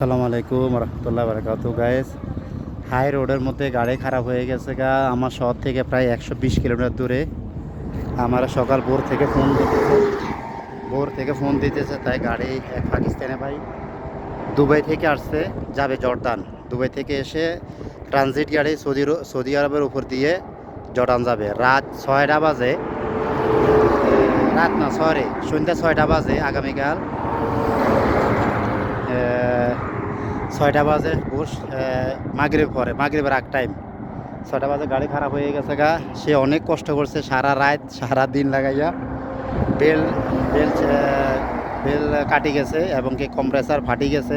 আসসালামু আলাইকুম রহমতুল্লাহ বারকাত guys hi রোডের মধ্যে গাড়ি খারাপ হয়ে গেছে গা। আমার শহর থেকে প্রায় একশো বিশ কিলোমিটার দূরে। আমার সকাল ভোর থেকে ফোন দিতেছে। ভোর থেকে ফোন দিতেছে, তাই গাড়ি পাকিস্তানে ভাই দুবাই থেকে আসছে, যাবে জর্দান। দুবাই থেকে এসে ট্রানজিট গাড়ি সৌদি সৌদি আরবের উপর দিয়ে জর্দান যাবে। রাত ছয়টা বাজে। রাত না, সরি, সন্ধ্যা ছয়টা বাজে আগামীকাল। ছয়টা বাজে বুস মাগরিব পরে, মাগরিবের আগ টাইম ছয়টা বাজে, গাড়ি খারাপ হয়ে গেছে গা। সে অনেক কষ্ট করছে, সারা রাত, সারা দিন লাগাইয়া। বেল বেল বেল কাটি গেছে এবং কি কম্প্রেসার ফাটি গেছে।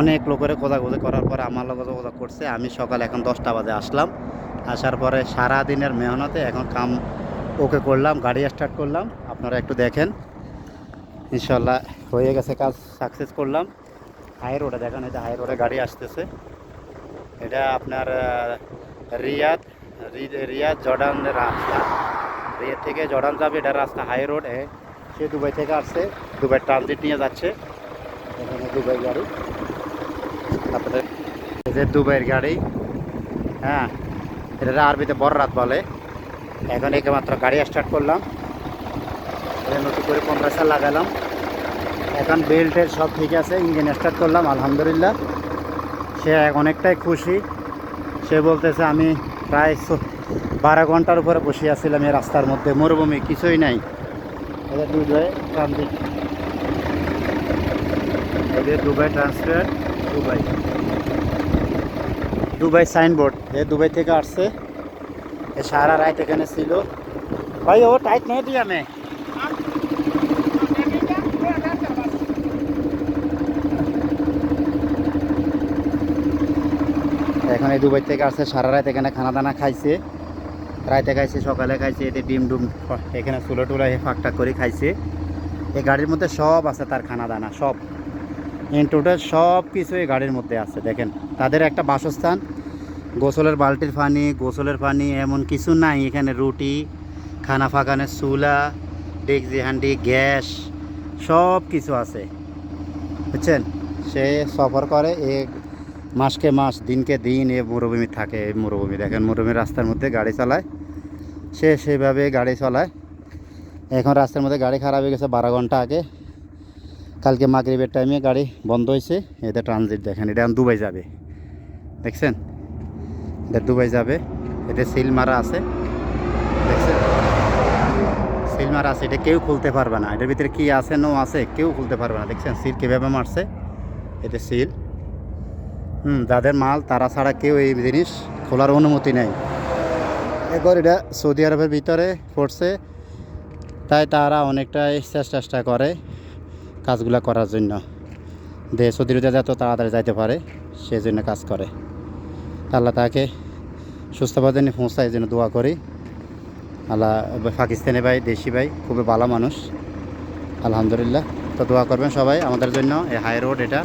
অনেক লোকের খোঁজাখুঁজি করার পরে আমার লোক যোগাযোগ করছে, আমি সকাল এখন দশটা বাজে আসলাম। আসার পরে সারা দিনের মেহনতে এখন কাম ওকে করলাম, গাড়ি স্টার্ট করলাম। আপনারা একটু দেখেন। ইনশাল্লাহ হয়ে গেছে কাজ সাকসেস করলাম। হাই রোডে, দেখেন এটা হাই রোডে গাড়ি আসতেছে। এটা আপনার রিয়াদ রিয়াদ জর্ডান রাস্তা। রিয়াদ থেকে জর্ডান যাবে, এটা রাস্তা হাই রোড, এ, সে দুবাই থেকে আসছে, দুবাই ট্রানজিট নিয়ে যাচ্ছে। এখানে দুবাই গাড়ি। তারপরে এই যে দুবাইয়ের গাড়ি হ্যাঁ এটা আরবিতে বড় রাত বলে। এখন একমাত্র গাড়ি স্টার্ট করলাম। নতুন করে কম্প্রেসার লাগালাম। এখন বেল্টের সব ঠিক আছে, ইঞ্জিন স্টার্ট করলাম, আলহামদুলিল্লাহ। সে অনেকটাই খুশি। সে বলতেছে, আমি প্রায় বারো ঘণ্টার উপরে বসে আছিলাম এই রাস্তার মধ্যে, মরুভূমি, কিছুই নাই। এদের Dubai transit Dubai transfer Dubai. Dubai signboard এ দুবাই থেকে আসছে। এ সারা রাত এখানে ছিল। ভাই, ও টাইট নেই দিই আমি এখন এই দুবাই থেকে আসছে, সারা রাত এখানে খানা দানা খাইছে। রাতে খাইছে, সকালে খাইছে, এতে ডিম ডুম এখানে চুলো টুলো ফাঁকটা করে খাইছে। এই গাড়ির মধ্যে সব আছে তার খানা দানা সব। ইন টোটাল সব কিছু এই গাড়ির মধ্যে আছে, দেখেন। তাদের একটা বাসস্থান, গোসলের বালতির পানি, গোসলের পানি, এমন কিছু নাই এখানে, রুটি, খানা ফাঁকানের চুলা ডেকজি হান্ডি, গ্যাস, সব কিছু আছে। বুঝছেন? সে সফর করে, এ মাসকে মাস, দিনকে দিন এ মরুভূমি থাকে, এই মরুভূমি। দেখেন মরুভূমির রাস্তার মধ্যে গাড়ি চালায়। সে সেভাবে গাড়ি চালায়। এখন রাস্তার মধ্যে গাড়ি খারাপ হয়ে গেছে বারো ঘণ্টা আগে। কালকে মাগরিবের টাইমে গাড়ি বন্ধ হয়েছে। এদের ট্রানজিট দেখেন, এটা এখন দুবাই যাবে। দেখছেন? এটা দুবাই যাবে। এতে সিল মারা আছে। দেখছেন? সিল মারা আছে। এটা কেউ খুলতে পারবে না। এটার ভিতরে কি আছে নো আছে, কেউ খুলতে পারবে না। দেখছেন? সিল কীভাবে মারছে? এতে সিল। হুম, যাদের মাল, তারা ছাড়া কেউ এই জিনিস খোলার অনুমতি নেই। এরপর এটা সৌদি আরবের ভিতরে পড়ছে। তাই তারা অনেকটাই চেষ্টা করে কাজগুলো করার জন্য। দেশ সৌদিতে যত তাড়াতাড়ি যাইতে পারে সেই জন্য কাজ করে। আল্লাহ তাকে সুস্থভাবে পৌঁছায় জন্য দোয়া করি। আল্লাহ, পাকিস্তানি ভাই, দেশি ভাই, খুবই ভালো মানুষ। আলহামদুলিল্লাহ। তো দোয়া করবেন সবাই আমাদের জন্য, এই হাই রোড এটা।